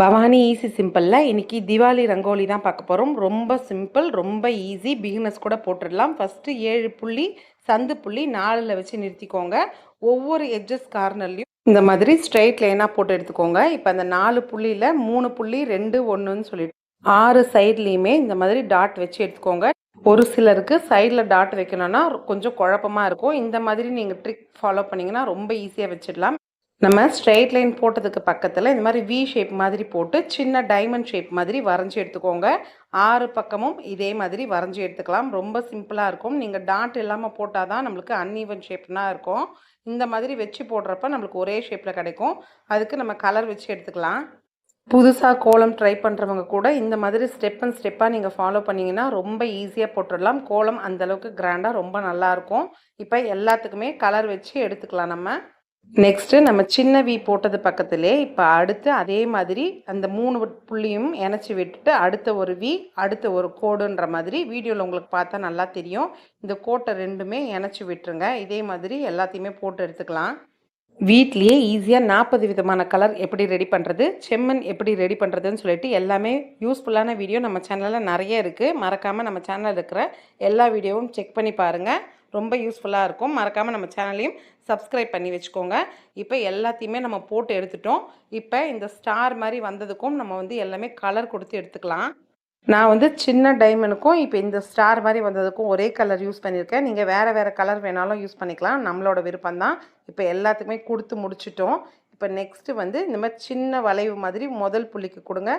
Bhavani easy சிம்பிளில் இன்றைக்கி திவாலி ரங்கோலி தான் பார்க்க போகிறோம் ரொம்ப சிம்பிள் ரொம்ப ஈஸி பிகினஸ் கூட போட்டுடலாம். ஃபஸ்ட்டு ஏழு புள்ளி சந்து புள்ளி நாலில் வச்சு நிறுத்திக்கோங்க. ஒவ்வொரு எட்ஜஸ் கார்னர்லையும் இந்த மாதிரி ஸ்ட்ரைட் லைனாக போட்டு எடுத்துக்கோங்க. இப்போ அந்த நாலு புள்ளியில் மூணு புள்ளி ரெண்டு ஒன்றுன்னு சொல்லிட்டு ஆறு சைட்லேயுமே இந்த மாதிரி டாட் வச்சு எடுத்துக்கோங்க. ஒரு சிலருக்கு சைடில் டாட் வைக்கணும்னா கொஞ்சம் குழப்பமாக இருக்கும். இந்த மாதிரி நீங்கள் ட்ரிக் ஃபாலோ பண்ணிங்கன்னா ரொம்ப ஈஸியாக வச்சிடலாம். நம்ம ஸ்ட்ரெயிட் லைன் போட்டதுக்கு பக்கத்தில் இந்த மாதிரி வி ஷேப் மாதிரி போட்டு சின்ன டைமண்ட் ஷேப் மாதிரி வரைஞ்சி எடுத்துக்கோங்க. ஆறு பக்கமும் இதே மாதிரி வரைஞ்சி எடுத்துக்கலாம். ரொம்ப சிம்பிளாக இருக்கும். நீங்கள் டாட் இல்லாமல் போட்டால் தான் நம்மளுக்கு அன்ஈவன் ஷேப்னா இருக்கும். இந்த மாதிரி வச்சு போடுறப்ப நம்மளுக்கு ஒரே ஷேப்பில் கிடைக்கும். அதுக்கு நம்ம கலர் வச்சு எடுத்துக்கலாம். புதுசாக கோலம் ட்ரை பண்ணுறவங்க கூட இந்த மாதிரி ஸ்டெப் அண்ட் ஸ்டெப்பாக நீங்கள் ஃபாலோ பண்ணிங்கன்னா ரொம்ப ஈஸியாக போட்டுடலாம். கோலம் அந்தளவுக்கு கிராண்டாக ரொம்ப நல்லாயிருக்கும் இப்போ எல்லாத்துக்குமே கலர் வச்சு எடுத்துக்கலாம் நம்ம. நெக்ஸ்ட்டு நம்ம சின்ன வி போட்டது பக்கத்துலே இப்போ அடுத்து அதே மாதிரி அந்த மூணு புள்ளியும் இணைச்சி விட்டுட்டு அடுத்த ஒரு வி அடுத்த ஒரு கோடுன்ற மாதிரி வீடியோவில் உங்களுக்கு பார்த்தா நல்லா தெரியும். இந்த கோட்டை ரெண்டுமே இணைச்சி விட்டுருங்க. இதே மாதிரி எல்லாத்தையுமே போட்டு எடுத்துக்கலாம். வீட்லேயே ஈஸியாக நாற்பது விதமான கலர் எப்படி ரெடி பண்ணுறது செம்மண் எப்படி ரெடி பண்ணுறதுன்னு சொல்லிட்டு எல்லாமே யூஸ்ஃபுல்லான வீடியோ நம்ம சேனலில் நிறைய இருக்குது மறக்காமல் நம்ம சேனலில் இருக்கிற எல்லா வீடியோவும் செக் பண்ணி பாருங்கள் ரொம்ப யூஸ்ஃபுல்லாக இருக்கும். மறக்காமல் நம்ம சேனலையும் சப்ஸ்கிரைப் பண்ணி வச்சுக்கோங்க. இப்போ எல்லாத்தையுமே நம்ம போட்டு எடுத்துட்டோம். இப்போ இந்த ஸ்டார் மாதிரி வந்ததுக்கும் நம்ம வந்து எல்லாமே கலர் கொடுத்து எடுத்துக்கலாம். நான் வந்து சின்ன டைமண்டுக்கும் இப்போ இந்த ஸ்டார் மாதிரி வந்ததுக்கும் ஒரே கலர் யூஸ் பண்ணியிருக்கேன். நீங்கள் வேறு வேறு கலர் வேணாலும் யூஸ் பண்ணிக்கலாம். நம்மளோட விருப்பம் தான். இப்போ எல்லாத்துக்குமே கொடுத்து முடிச்சிட்டோம். இப்போ நெக்ஸ்ட்டு வந்து இந்த மாதிரி சின்ன வளைவு மாதிரி முதல் புள்ளிக்கு கொடுங்க.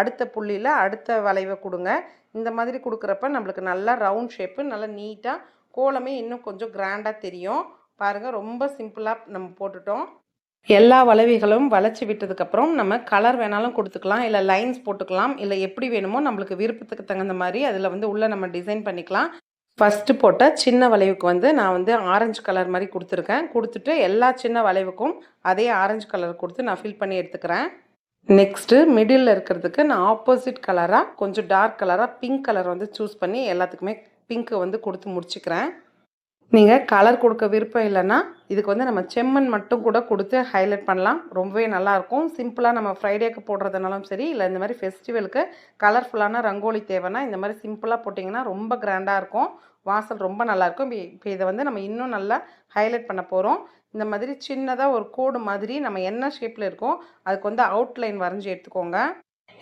அடுத்த புள்ளியில் அடுத்த வளைவை கொடுங்க. இந்த மாதிரி கொடுக்குறப்ப நம்மளுக்கு நல்லா ரவுண்ட் ஷேப்பு நல்லா நீட்டாக கோலமே இன்னும் கொஞ்சம் கிராண்டாக தெரியும். பாருங்கள் ரொம்ப சிம்பிளாக நம்ம போட்டுட்டோம். எல்லா வளைவிகளும் வளைச்சி விட்டதுக்கப்புறம் நம்ம கலர் வேணாலும் கொடுத்துக்கலாம் இல்லை லைன்ஸ் போட்டுக்கலாம் இல்லை எப்படி வேணுமோ நம்மளுக்கு விருப்பத்துக்கு தகுந்த மாதிரி அதில் வந்து உள்ளே நம்ம டிசைன் பண்ணிக்கலாம். ஃபஸ்ட்டு போட்ட சின்ன வளைவுக்கு வந்து நான் வந்து ஆரஞ்சு கலர் மாதிரி கொடுத்துருக்கேன். கொடுத்துட்டு எல்லா சின்ன வளைவுக்கும் அதே ஆரஞ்சு கலர் கொடுத்து நான் ஃபில் பண்ணி எடுத்துக்கிறேன். நெக்ஸ்ட்டு மிடில் இருக்கிறதுக்கு நான் ஆப்போசிட் கலராக கொஞ்சம் டார்க் கலராக பிங்க் கலர் வந்து சூஸ் பண்ணி எல்லாத்துக்குமே பிங்க்கை வந்து கொடுத்து முடிச்சுக்கிறேன். நீங்கள் கலர் கொடுக்க விருப்பம் இல்லைன்னா இதுக்கு வந்து நம்ம செம்மண் மட்டும் கூட கொடுத்து ஹைலைட் பண்ணலாம். ரொம்பவே நல்லாயிருக்கும் சிம்பிளாக நம்ம ஃப்ரைடேக்கு போடுறதுனாலும் சரி இல்லை இந்த மாதிரி ஃபெஸ்டிவலுக்கு கலர்ஃபுல்லான ரங்கோலி தேவைன்னா இந்த மாதிரி சிம்பிளாக போட்டிங்கன்னா ரொம்ப கிராண்டாக இருக்கும். வாசல் ரொம்ப நல்லாயிருக்கும் இப்போ இதை வந்து நம்ம இன்னும் நல்லா ஹைலைட் பண்ண போகிறோம் இந்த மாதிரி சின்னதாக ஒரு கோடு மாதிரி நம்ம என்ன ஷேப்பில் இருக்கோம் அதுக்கு வந்து அவுட்லைன் வரைஞ்சி எடுத்துக்கோங்க.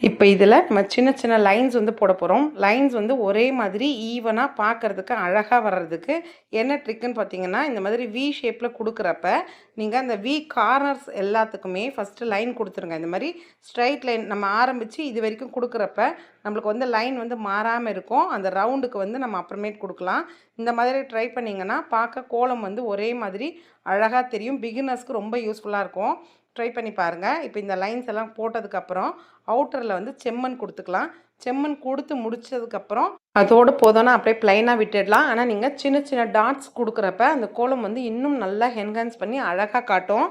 இப்போ இதில் நம்ம சின்ன சின்ன லைன்ஸ் வந்து போட போகிறோம் லைன்ஸ் வந்து ஒரே மாதிரி ஈவனாக பார்க்குறதுக்கு அழகாக வர்றதுக்கு என்ன ட்ரிக்குன்னு பார்த்தீங்கன்னா இந்த மாதிரி வி ஷேப்பில் கொடுக்குறப்ப நீங்கள் அந்த வீ கார்னர்ஸ் எல்லாத்துக்குமே ஃபஸ்ட்டு லைன் கொடுத்துருங்க. இந்த மாதிரி ஸ்ட்ரைட் லைன் நம்ம ஆரம்பித்து இது வரைக்கும் கொடுக்குறப்ப நம்மளுக்கு வந்து லைன் வந்து மாறாமல் இருக்கும். அந்த ரவுண்டுக்கு வந்து நம்ம அப்புறமேட் கொடுக்கலாம். இந்த மாதிரி ட்ரை பண்ணிங்கன்னா பார்க்க கோலம் வந்து ஒரே மாதிரி அழகாக தெரியும். பிகினர்ஸ்க்கு ரொம்ப யூஸ்ஃபுல்லாக இருக்கும். ட்ரை பண்ணி பாருங்கள் இப்போ இந்த லைன்ஸ் எல்லாம் போட்டதுக்கப்புறம் அவுட்டரில் வந்து செம்மண் கொடுத்துக்கலாம். செம்மண் கொடுத்து முடிச்சதுக்கப்புறம் அதோடு போதோன்னா அப்படியே ப்ளைனாக விட்டுடலாம். ஆனால் நீங்கள் சின்ன சின்ன டாட்ஸ் கொடுக்குறப்ப அந்த கோலம் வந்து இன்னும் நல்லா என்ஹான்ஸ் பண்ணி அழகாக காட்டும்.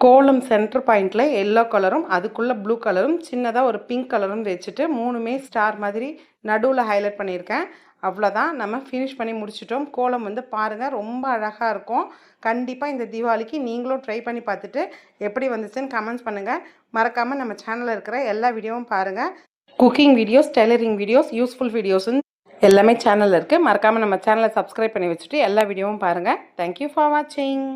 கோலம் சென்டர் பாயிண்டில் எல்லோ கலரும் அதுக்குள்ளே ப்ளூ கலரும் சின்னதாக ஒரு பிங்க் கலரும் வச்சுட்டு மூணுமே ஸ்டார் மாதிரி நடுவில் ஹைலைட் பண்ணியிருக்கேன். அவ்வளோதான். நம்ம ஃபினிஷ் பண்ணி முடிச்சிட்டோம். கோலம் வந்து பாருங்கள் ரொம்ப அழகாக இருக்கும். கண்டிப்பாக இந்த தீபாவளிக்கு நீங்களும் ட்ரை பண்ணி பார்த்துட்டு எப்படி வந்துச்சுன்னு கமெண்ட்ஸ் பண்ணுங்கள் மறக்காமல் நம்ம சேனலில் இருக்கிற எல்லா வீடியோவும் பாருங்கள் cooking videos tailoring videos useful வீடியோஸ்ன்னு எல்லாமே சேனலில் இருக்குது மறக்காமல் நம்ம சேனலை சப்ஸ்கிரைப் பண்ணி வச்சுட்டு எல்லா வீடியோவும் பாருங்கள் தேங்க்யூ ஃபார் வாட்சிங்